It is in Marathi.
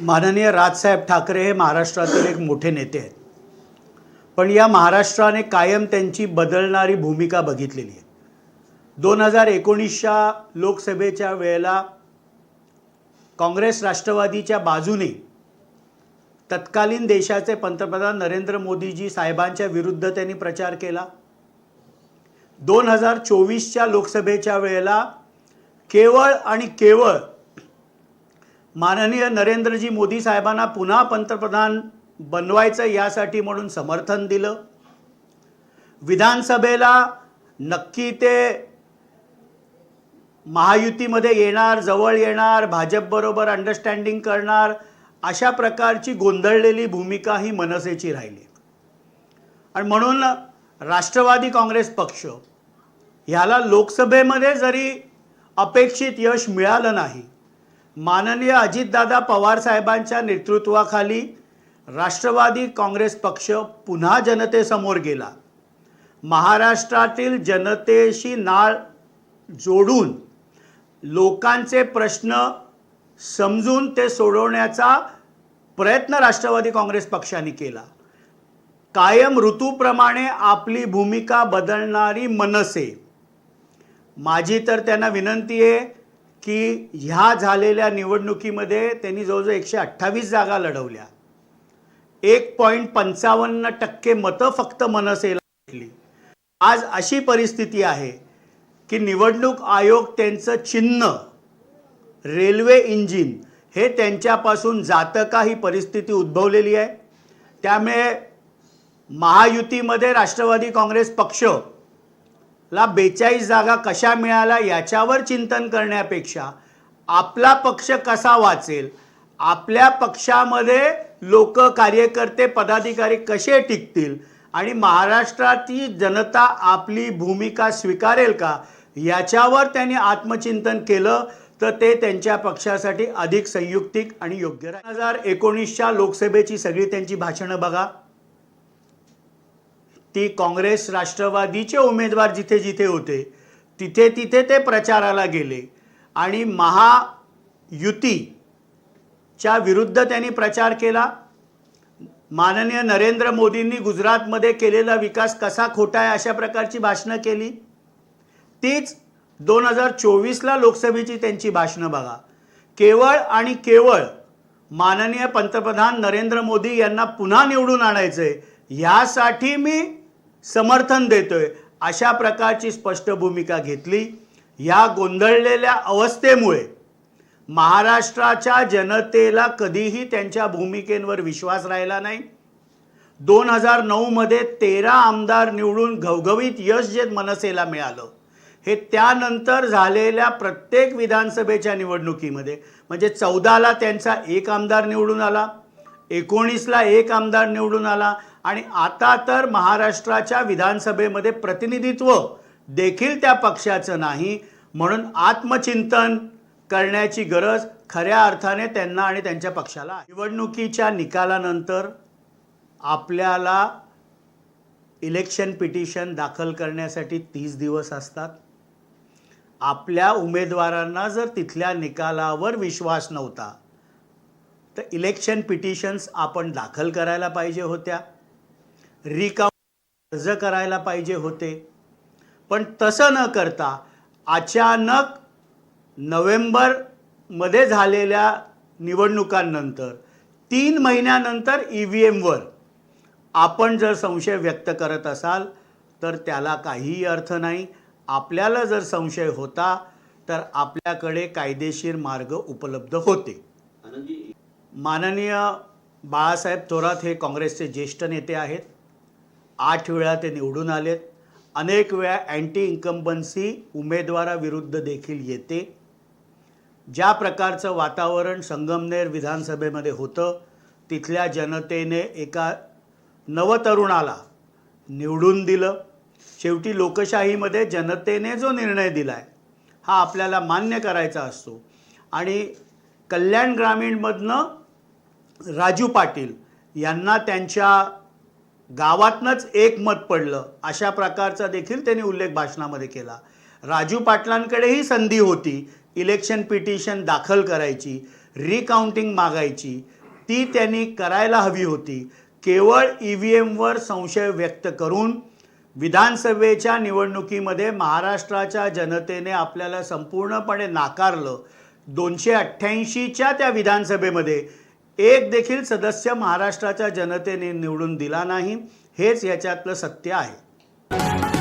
माननीय राजसाहेब ठाकरे हे महाराष्ट्रातील एक मोठे नेते आहेत. पण या महाराष्ट्राने कायम त्यांची बदलणारी भूमिका बघितलेली आहे. दोन हजार एकोणीसच्या लोकसभेच्या वेळेला काँग्रेस राष्ट्रवादीच्या बाजूने तत्कालीन देशाचे पंतप्रधान नरेंद्र मोदीजी साहेबांच्या विरुद्ध त्यांनी प्रचार केला. दोन हजार चोवीसच्या लोकसभेच्या वेळेला केवळ आणि केवळ माननीय नरेंद्रजी मोदी साहेबांना पुन्हा पंतप्रधान बनवायचं यासाठी म्हणून समर्थन दिलं. विधानसभेला नक्की ते महायुतीमध्ये येणार जवळ येणार भाजपबरोबर अंडरस्टँडिंग करणार अशा प्रकारची गोंधळलेली भूमिका ही मनसेची राहिली. आणि म्हणून राष्ट्रवादी काँग्रेस पक्ष ह्याला लोकसभेमध्ये जरी अपेक्षित यश मिळालं नाही माननीय अजितदादा पवार साहेबांच्या नेतृत्वाखाली राष्ट्रवादी काँग्रेस पक्ष पुन्हा जनतेसमोर गेला. महाराष्ट्रातील जनतेशी नाळ जोडून लोकांचे प्रश्न समजून ते सोडवण्याचा प्रयत्न राष्ट्रवादी काँग्रेस पक्षाने केला. कायम ऋतूप्रमाणे आपली भूमिका बदलणारी मनसे. माझी तर त्यांना विनंती आहे की ह्या झालेल्या निवडणुकीमध्ये त्यांनी जवळजवळ एकशे अठ्ठावीस जागा लढवल्या. एक पॉईंट पंचावन्न टक्के मतं फक्त मनसेला भेटली. आज अशी परिस्थिती आहे की निवडणूक आयोग त्यांचं चिन्ह रेल्वे इंजिन हे त्यांच्यापासून जातं का ही परिस्थिती उद्भवलेली आहे. त्यामुळे महायुतीमध्ये राष्ट्रवादी काँग्रेस पक्ष ला बेचाळीस जागा कशा मिळाल्या याच्यावर चिंतन करण्यापेक्षा आपला पक्ष कसा वाचेल आपल्या पक्षामध्ये लोक कार्यकर्ते पदाधिकारी कसे टिकतील आणि महाराष्ट्राची जनता आपली भूमिका स्वीकारेल का याच्यावर त्यांनी आत्मचिंतन केलं तर ते त्यांच्या पक्षासाठी अधिक संयुक्तिक आणि योग्य दोन हजार एकोणीसच्या लोकसभेची सगळी त्यांची भाषणं बघा. ती काँग्रेस राष्ट्रवादीचे उमेदवार जिथे जिथे होते तिथे तिथे ते प्रचाराला गेले. आणि महायुतीच्या विरुद्ध त्यांनी प्रचार केला. माननीय नरेंद्र मोदींनी गुजरातमध्ये केलेला विकास कसा खोटा आहे अशा प्रकारची भाषणं केली. तीच दोन हजार चोवीसला लोकसभेची त्यांची भाषणं बघा. केवळ आणि केवळ माननीय पंतप्रधान नरेंद्र मोदी यांना पुन्हा निवडून आणायचंय यासाठी मी समर्थन देतोय अशा प्रकारची स्पष्ट भूमिका घेतली. या गोंधळलेल्या अवस्थेमुळे महाराष्ट्राच्या जनतेला कधीही त्यांच्या भूमिकेंवर विश्वास राहिला नाही. दोन हजार नऊमध्ये तेरा आमदार निवडून घवघवीत यश जे मनसेला मिळालं हे त्यानंतर झालेल्या प्रत्येक विधानसभेच्या निवडणुकीमध्ये म्हणजे चौदाला त्यांचा एक आमदार निवडून आला एकोणीसला एक आमदार निवडून आला आणि आता तर महाराष्ट्राच्या विधानसभेमध्ये प्रतिनिधित्व देखील त्या पक्षाचं नाही म्हणून आत्मचिंतन करण्याची गरज खऱ्या अर्थाने त्यांना आणि त्यांच्या पक्षाला निवडणुकीच्या निकालानंतर आपल्याला इलेक्शन पिटिशन दाखल करण्यासाठी तीस दिवस असतात. आपल्या उमेदवारांना जर तिथल्या निकालावर विश्वास नव्हता तर इलेक्शन पिटिशन्स आपण दाखल करायला पाहिजे होत्या. रिकाउंट अर्ज करायला पाहिजे होते. पण तसं न करता अचानक नोव्हेंबरमध्ये झालेल्या निवडणुकांनंतर तीन महिन्यानंतर ई व्ही एमवर आपण जर संशय व्यक्त करत असाल तर त्याला काहीही अर्थ नाही. आपल्याला जर संशय होता तर आपल्याकडे कायदेशीर मार्ग उपलब्ध होते. माननीय बाळासाहेब थोरात हे काँग्रेसचे ज्येष्ठ नेते आहेत. आठ वेळा ते निवडून आलेत अनेक वेळा अँटी इन्कम्बन्सी उमेदवाराविरुद्ध देखील येते. ज्या प्रकारचं वातावरण संगमनेर विधानसभेमध्ये होतं तिथल्या जनतेने एका नवतरुणाला निवडून दिलं. शेवटी लोकशाहीमध्ये जनतेने जो निर्णय दिला आहे हा आपल्याला मान्य करायचा असतो. आणि कल्याण ग्रामीणमधनं राजू पाटील यांना त्यांच्या गावातनंच एक मत पडलं. अशा प्रकारचा देखील त्यांनी उल्लेख भाषणामध्ये केला. राजू पाटलांकडेही संधी होती. इलेक्शन पिटिशन दाखल करायची रिकाउंटिंग मागायची. ती त्यांनी करायला हवी होती. केवळ ई व्ही एमवर संशय व्यक्त करून विधानसभेच्या निवडणुकीमध्ये महाराष्ट्राच्या जनतेने आपल्याला संपूर्णपणे नाकारलं. दोनशे अठ्ठ्याऐंशीच्या त्या विधानसभेमध्ये एक देखील सदस्य महाराष्ट्राच्या जनतेने निवडून दिला नाही हेच याच्यातलं सत्य आहे.